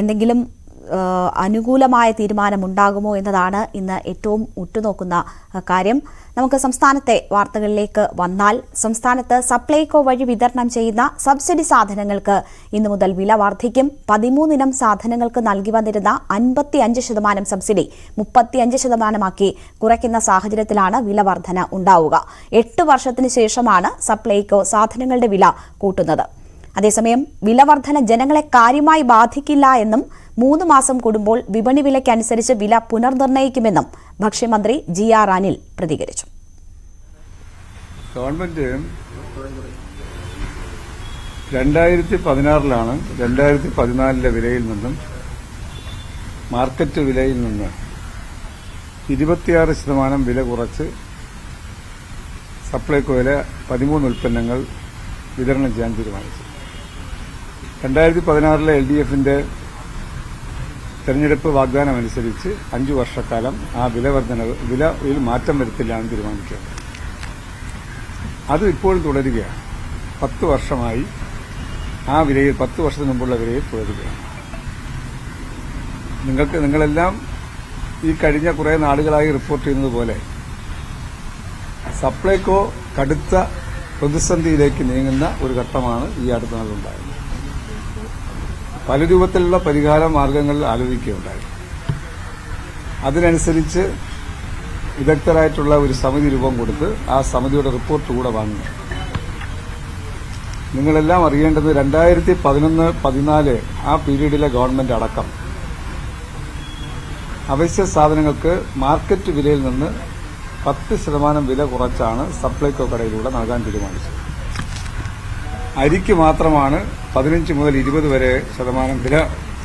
എന്തെങ്കിലും അനുകൂലമായ തീരുമാനമുണ്ടാകുമോ എന്നതാണ് ഇന്ന് ഏറ്റവും ഉറ്റുനോക്കുന്ന കാര്യം. നമുക്ക് സംസ്ഥാനത്തെ വാർത്തകളിലേക്ക് വന്നാൽ സംസ്ഥാനത്ത് സപ്ലൈകോ വഴി വിതരണം ചെയ്യുന്ന സബ്സിഡി സാധനങ്ങൾക്ക് ഇന്നു മുതൽ വില വർദ്ധിക്കും. പതിമൂന്നിനം സാധനങ്ങൾക്ക് നൽകി വന്നിരുന്ന അൻപത്തി അഞ്ച് ശതമാനം സബ്സിഡി മുപ്പത്തിയഞ്ച് ശതമാനമാക്കി കുറയ്ക്കുന്ന സാഹചര്യത്തിലാണ് വില വർധന ഉണ്ടാവുക. എട്ട് വർഷത്തിന് ശേഷമാണ് സപ്ലൈകോ സാധനങ്ങളുടെ വില കൂട്ടുന്നത്. അതേസമയം വിലവർധന ജനങ്ങളെ കാര്യമായി ബാധിക്കില്ല എന്നും മൂന്ന് മാസം കൂടുമ്പോൾ വിപണി വിലയ്ക്കനുസരിച്ച് വില പുനർനിർണയിക്കുമെന്നും ഭക്ഷ്യമന്ത്രി ജി ആർ അനിൽ പ്രതികരിച്ചു. ഗവൺമെന്റ് രണ്ടായിരത്തി പതിനാറിലാണ് രണ്ടായിരത്തി പതിനാലിലെ വിലയിൽ നിന്നും മാർക്കറ്റ് വിലയിൽ നിന്ന് ഇരുപത്തിയാറ് ശതമാനം വില കുറച്ച് സപ്ലൈകോയിലെ പതിമൂന്ന് ഉൽപ്പന്നങ്ങൾ വിതരണം ചെയ്യാൻ തീരുമാനിച്ചു രണ്ടായിരത്തി പതിനാറിലെ എൽ ഡി എഫിന്റെ തെരഞ്ഞെടുപ്പ് വാഗ്ദാനം അനുസരിച്ച് അഞ്ചു വർഷക്കാലം ആ വില വിലയിൽ മാറ്റം വരുത്തില്ല എന്ന് തീരുമാനിക്കുകയാണ് അത് ഇപ്പോഴും തുടരുകയാണ്. പത്ത് വർഷമായി ആ വിലയിൽ പത്ത് വർഷത്തിന് മുമ്പുള്ള വിലയിൽ തുടരുകയാണ്. നിങ്ങൾക്ക് നിങ്ങളെല്ലാം ഈ കഴിഞ്ഞ കുറേ നാളുകളായി റിപ്പോർട്ട് ചെയ്യുന്നത് പോലെ സപ്ലൈകോ കടുത്ത പ്രതിസന്ധിയിലേക്ക് നീങ്ങുന്ന ഒരു ഘട്ടമാണ് ഈ അടുത്ത നാളുണ്ടായത്. പല രൂപത്തിലുള്ള പരിഹാര മാർഗങ്ങൾ ആലോചിക്കുകയുണ്ടായി. അതിനനുസരിച്ച് വിദഗ്ധരായിട്ടുള്ള ഒരു സമിതി രൂപം കൊടുത്ത് ആ സമിതിയുടെ റിപ്പോർട്ട് കൂടെ വാങ്ങുന്നു. നിങ്ങളെല്ലാം അറിയേണ്ടത് രണ്ടായിരത്തി പതിനൊന്ന് പതിനാല് ആ പീരീഡിലെ ഗവൺമെന്റ് അടക്കം. അവശ്യ സാധനങ്ങൾക്ക് മാർക്കറ്റ് വിലയിൽ നിന്ന് പത്ത് ശതമാനം വില കുറച്ചാണ് സപ്ലൈകോ കടയിലൂടെ നൽകാൻ തീരുമാനിച്ചത്. അരിക്ക് മാത്രമാണ് പതിനഞ്ച് മുതൽ ഇരുപത് വരെ ശതമാനം വില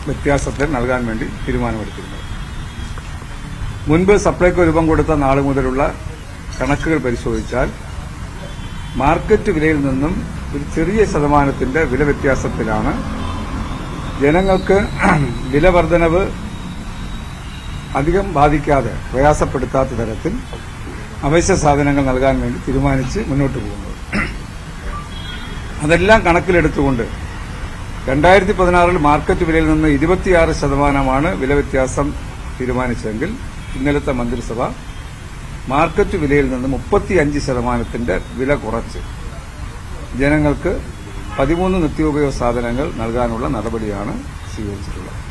വ്യത്യാസത്തിൽ നൽകാൻ വേണ്ടി തീരുമാനമെടുത്തിരുന്നത്. മുൻപ് സപ്ലൈകോ രൂപം കൊടുത്ത നാളു മുതലുള്ള കണക്കുകൾ പരിശോധിച്ചാൽ മാർക്കറ്റ് വിലയിൽ നിന്നും ഒരു ചെറിയ ശതമാനത്തിന്റെ വില വ്യത്യാസത്തിലാണ് ജനങ്ങൾക്ക് വില വർധനവ് അധികം ബാധിക്കാതെ പ്രയാസപ്പെടുത്താത്ത തരത്തിൽ അവശ്യ സാധനങ്ങൾ നൽകാൻ വേണ്ടി തീരുമാനിച്ച് മുന്നോട്ട് പോകുന്നത്. അതെല്ലാം കണക്കിലെടുത്തുകൊണ്ട് രണ്ടായിരത്തി പതിനാറിൽ മാർക്കറ്റ് വിലയിൽ നിന്ന് ഇരുപത്തിയാറ് ശതമാനമാണ് വില വ്യത്യാസം തീരുമാനിച്ചെങ്കിൽ ഇന്നലത്തെ മന്ത്രിസഭ മാർക്കറ്റ് വിലയിൽ നിന്ന് മുപ്പത്തിയഞ്ച് ശതമാനത്തിന്റെ വില കുറച്ച്. ജനങ്ങൾക്ക് പതിമൂന്ന് നിത്യോപയോഗ സാധനങ്ങൾ നൽകാനുള്ള നടപടിയാണ് സ്വീകരിച്ചിട്ടുള്ളത്.